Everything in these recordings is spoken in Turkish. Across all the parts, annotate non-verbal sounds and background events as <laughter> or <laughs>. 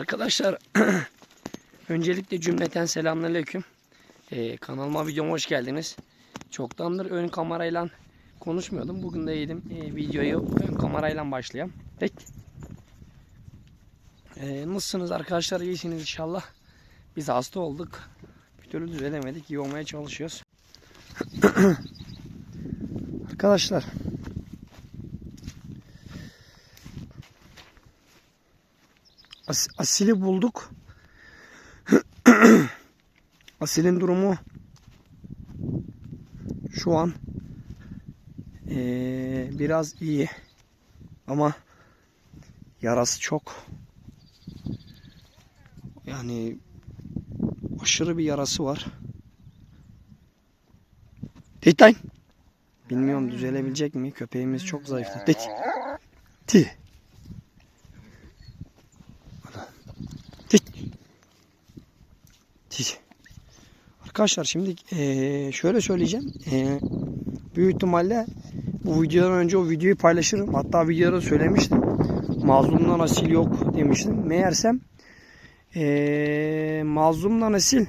Arkadaşlar <clears throat> öncelikle cümleten selamünaleyküm. Ee, kanalıma videoma hoş geldiniz. Çoktandır ön kamerayla konuşmuyordum. Bugün de yedim e, videoyu ön kamerayla başlayayım. Peki. Ee, nasılsınız arkadaşlar? İyisiniz inşallah. Biz hasta olduk. Bir türlü düzelemedik. İyi olmaya çalışıyoruz. <clears throat> arkadaşlar As- Asil'i bulduk. <clears throat> Asil'in durumu şu an eee, biraz iyi ama yarası çok. Yani aşırı bir yarası var. Deadline. Bilmiyorum düzelebilecek mi? Köpeğimiz çok zayıfladı. Dit. Ti. Arkadaşlar şimdi eee, şöyle söyleyeceğim. Eee, büyük ihtimalle bu videodan önce o videoyu paylaşırım. Hatta videoda söylemiştim. Mazlumdan asil yok demiştim. Meğersem eee mazlumdan asil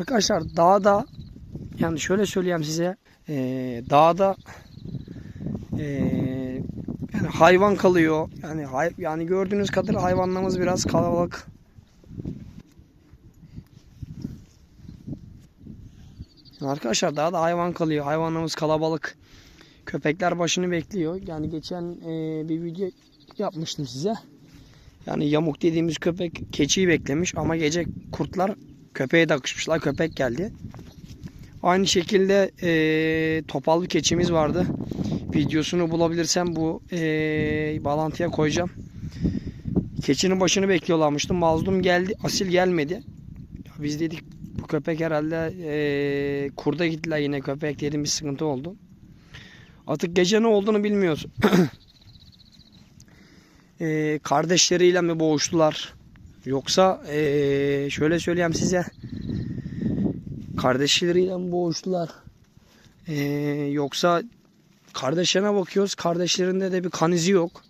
arkadaşlar dağda yani şöyle söyleyeyim size eee dağda eee yani hayvan kalıyor. Yani hay, yani gördüğünüz kadar hayvanlarımız biraz kalabalık. Arkadaşlar daha da hayvan kalıyor. Hayvanlarımız kalabalık. Köpekler başını bekliyor. Yani geçen e, bir video yapmıştım size. Yani yamuk dediğimiz köpek keçiyi beklemiş ama gece kurtlar köpeğe takışmışlar. Köpek geldi. Aynı şekilde e, topal bir keçimiz vardı. Videosunu bulabilirsem bu e, bağlantıya koyacağım. Keçinin başını bekliyorlarmıştı. Mazlum geldi. Asil gelmedi. Ya Biz dedik köpek herhalde e, kurda gittiler yine köpek dedim bir sıkıntı oldu. Artık gece ne olduğunu bilmiyoruz. <clears throat> e, kardeşleriyle mi boğuştular? Yoksa e, şöyle söyleyeyim size. Kardeşleriyle mi boğuştular? E, yoksa kardeşlerine bakıyoruz. Kardeşlerinde de bir kan izi yok.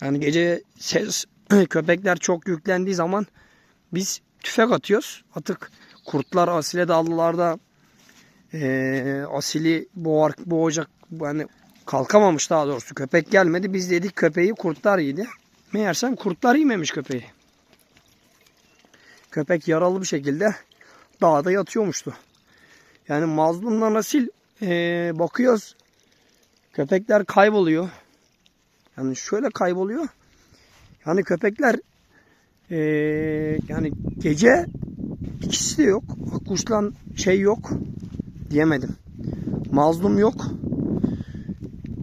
Yani gece ses <clears throat> köpekler çok yüklendiği zaman biz tüfek atıyoruz. Artık kurtlar asile dallılarda eee asili boğar, boğacak yani kalkamamış daha doğrusu. Köpek gelmedi. Biz dedik köpeği kurtlar yedi. Meğersem kurtlar yememiş köpeği. Köpek yaralı bir şekilde dağda yatıyormuştu. Yani mazlumla asil eee, bakıyoruz Köpekler kayboluyor. Yani şöyle kayboluyor. Yani köpekler eee, yani gece ikisi de yok. Kuşla şey yok diyemedim. Mazlum yok.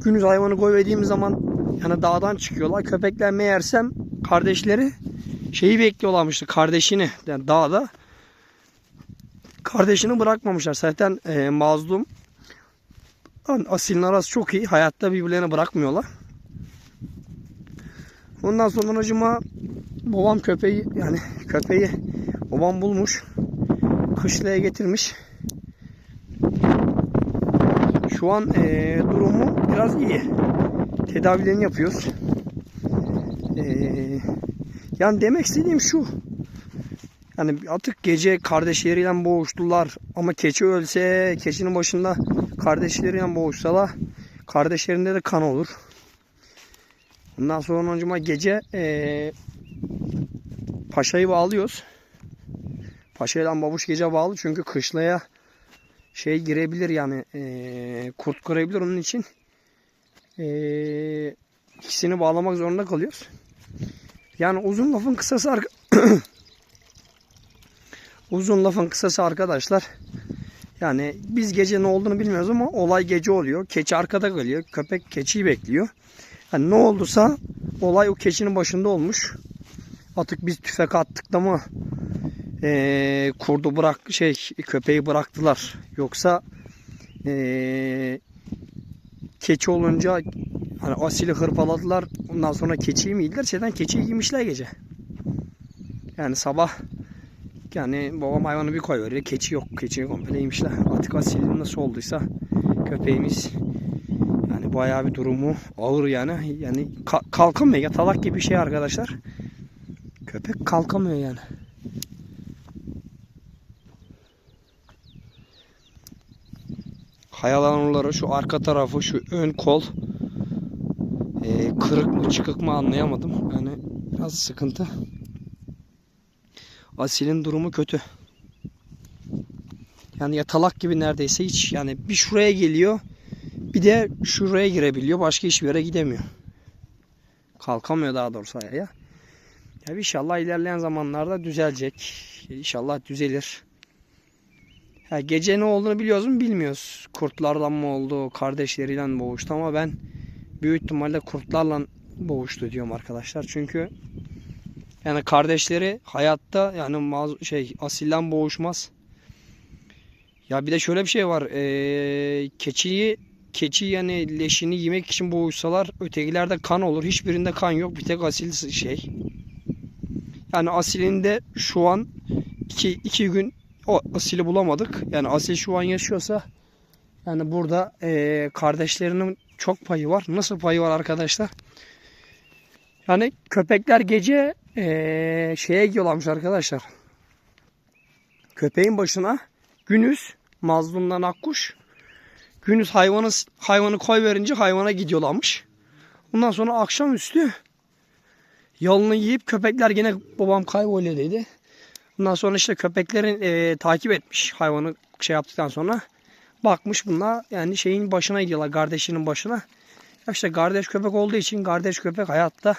Günüz hayvanı koyverdiğimiz zaman yani dağdan çıkıyorlar. Köpekler meğersem kardeşleri şeyi bekliyorlarmıştı. Kardeşini yani dağda kardeşini bırakmamışlar. Zaten eee, mazlum Asil'in arası çok iyi. Hayatta birbirlerini bırakmıyorlar. Ondan sonra acıma babam köpeği yani <laughs> köpeği babam bulmuş. Kışlaya getirmiş. Şu an eee, durumu biraz iyi. Tedavilerini yapıyoruz. Eee, yani demek istediğim şu. Yani artık gece kardeşleriyle boğuştular ama keçi ölse keçinin başında kardeşleriyle boğuşsalar kardeşlerinde de kan olur. Ondan sonra oncuma gece eee paşayı bağlıyoruz. Paşayla babuş gece bağlı çünkü kışlaya şey girebilir yani eee, kurt girebilir onun için eee, ikisini bağlamak zorunda kalıyoruz. Yani uzun lafın kısası <coughs> uzun lafın kısası arkadaşlar yani biz gece ne olduğunu bilmiyoruz ama olay gece oluyor. Keçi arkada kalıyor. Köpek keçiyi bekliyor. Yani ne olduysa olay o keçinin başında olmuş. Artık biz tüfek attık da mı eee, kurdu bırak şey köpeği bıraktılar. Yoksa eee, keçi olunca hani asili hırpaladılar. Ondan sonra keçiyi mi yediler? Şeyden keçiyi yemişler gece. Yani sabah yani babam hayvanı bir koy veriyor. Keçi yok. Keçiyi komple yemişler. Artık asilin nasıl olduysa köpeğimiz bayağı bir durumu ağır yani. Yani ka- kalkamıyor. Yatalak gibi bir şey arkadaşlar. Köpek kalkamıyor yani. Hayalanurları şu arka tarafı şu ön kol ee, kırık mı çıkık mı anlayamadım. Yani biraz sıkıntı. Asil'in durumu kötü. Yani yatalak gibi neredeyse hiç yani bir şuraya geliyor bir de şuraya girebiliyor başka hiçbir yere gidemiyor. Kalkamıyor daha doğrusu ayağa. Ya inşallah ilerleyen zamanlarda düzelecek. İnşallah düzelir. Ha, gece ne olduğunu biliyoruz mu bilmiyoruz. Kurtlardan mı oldu, kardeşleriyle mi boğuştu ama ben büyük ihtimalle kurtlarla boğuştu diyorum arkadaşlar. Çünkü yani kardeşleri hayatta yani şey asilden boğuşmaz. Ya bir de şöyle bir şey var. Ee, keçiyi keçi yani leşini yemek için boğuşsalar ötekilerde kan olur. Hiçbirinde kan yok. Bir tek asil şey. Yani asilinde şu an iki, iki gün o asili bulamadık. Yani asil şu an yaşıyorsa yani burada eee, kardeşlerinin çok payı var. Nasıl payı var arkadaşlar? Yani köpekler gece eee, şeye gidiyorlarmış arkadaşlar. Köpeğin başına gündüz mazlumdan akkuş gündüz hayvanı hayvanı koy verince hayvana gidiyorlarmış. Ondan sonra akşamüstü yolunu yiyip köpekler yine babam kayboluyor dedi. Ondan sonra işte köpeklerin eee, takip etmiş hayvanı şey yaptıktan sonra bakmış bunlar yani şeyin başına gidiyorlar kardeşinin başına. Ya işte kardeş köpek olduğu için kardeş köpek hayatta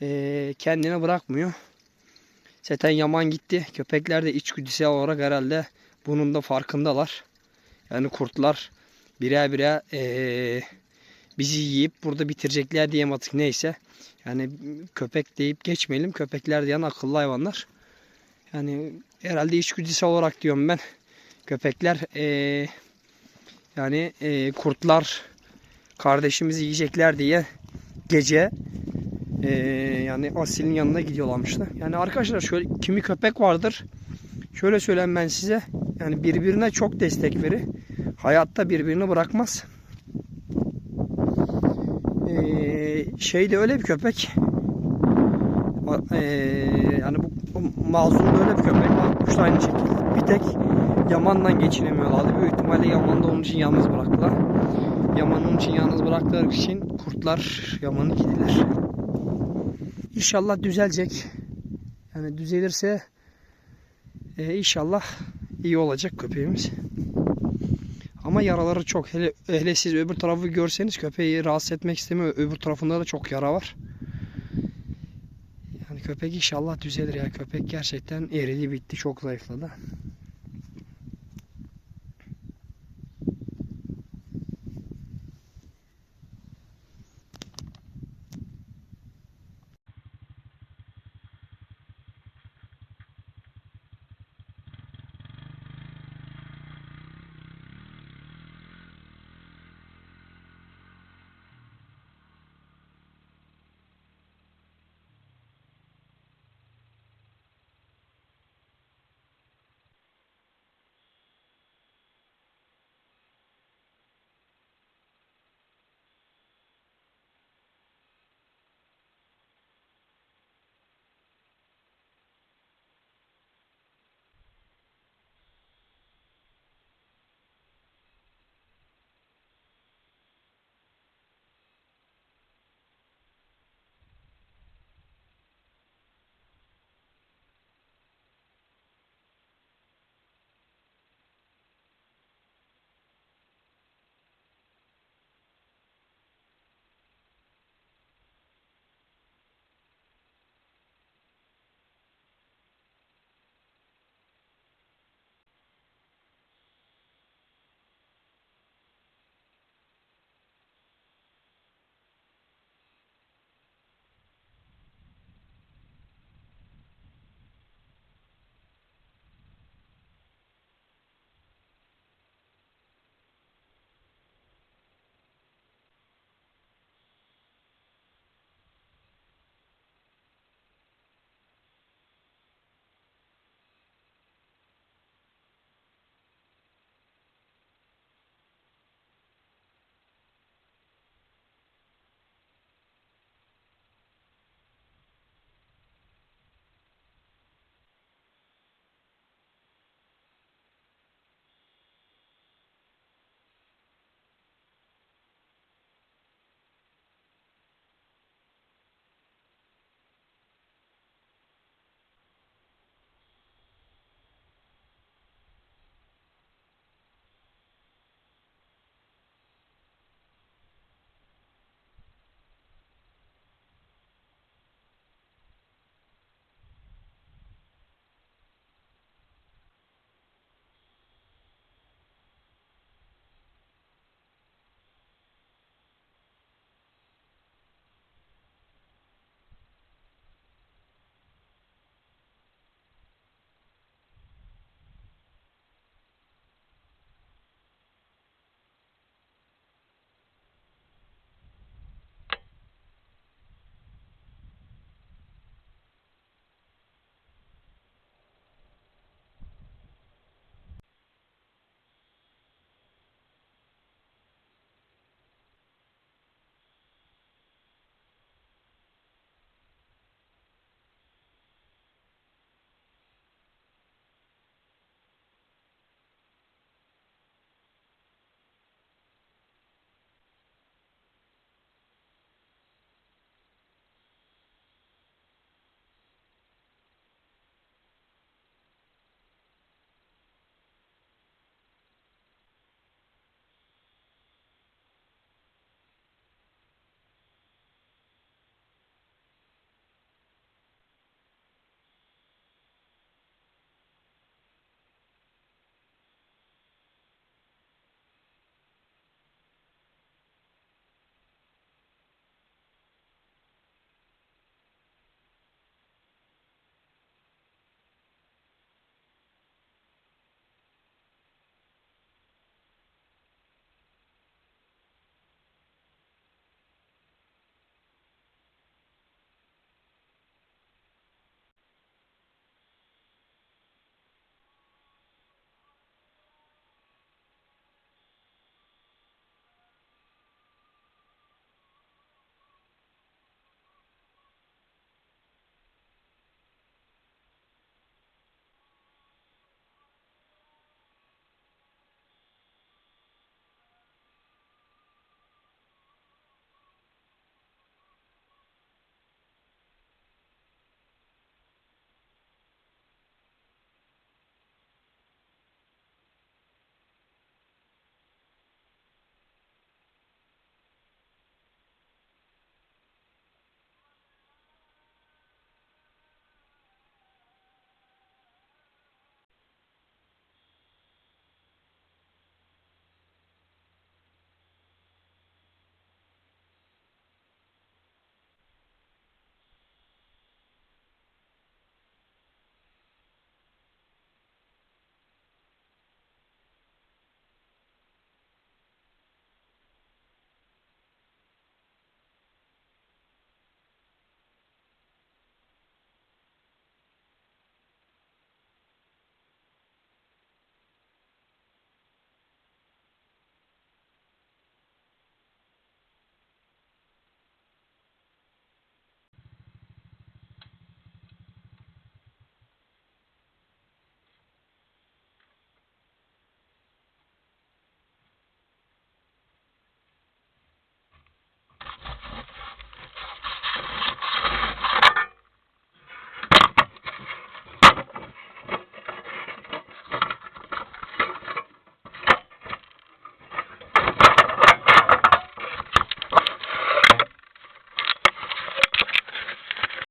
eee, kendini bırakmıyor. Zaten yaman gitti. Köpekler de içgüdüsel olarak herhalde bunun da farkındalar. Yani kurtlar birer birer eee, bizi yiyip burada bitirecekler diyeyim artık neyse. Yani köpek deyip geçmeyelim. Köpekler diyen akıllı hayvanlar. Yani herhalde içgüdüsel olarak diyorum ben. Köpekler eee, yani eee, kurtlar kardeşimizi yiyecekler diye gece eee, yani Asil'in yanına gidiyorlarmışlar. Yani arkadaşlar şöyle kimi köpek vardır. Şöyle söyleyeyim ben size. Yani birbirine çok destek verir. Hayatta birbirini bırakmaz. Eee şey de öyle bir köpek. Eee, yani bu, mazlum da öyle bir köpek. Kuş da aynı şekilde. Bir tek Yaman'la geçinemiyorlardı. Büyük ihtimalle Yaman da onun için yalnız bıraktılar. Yaman'ı onun için yalnız bıraktıkları için kurtlar Yaman'ı gidiler. İnşallah düzelecek. Yani düzelirse e, inşallah iyi olacak köpeğimiz. Ama yaraları çok. Hele, hele siz öbür tarafı görseniz köpeği rahatsız etmek istemiyor. Öbür tarafında da çok yara var. Yani köpek inşallah düzelir ya. Köpek gerçekten eridi bitti. Çok zayıfladı.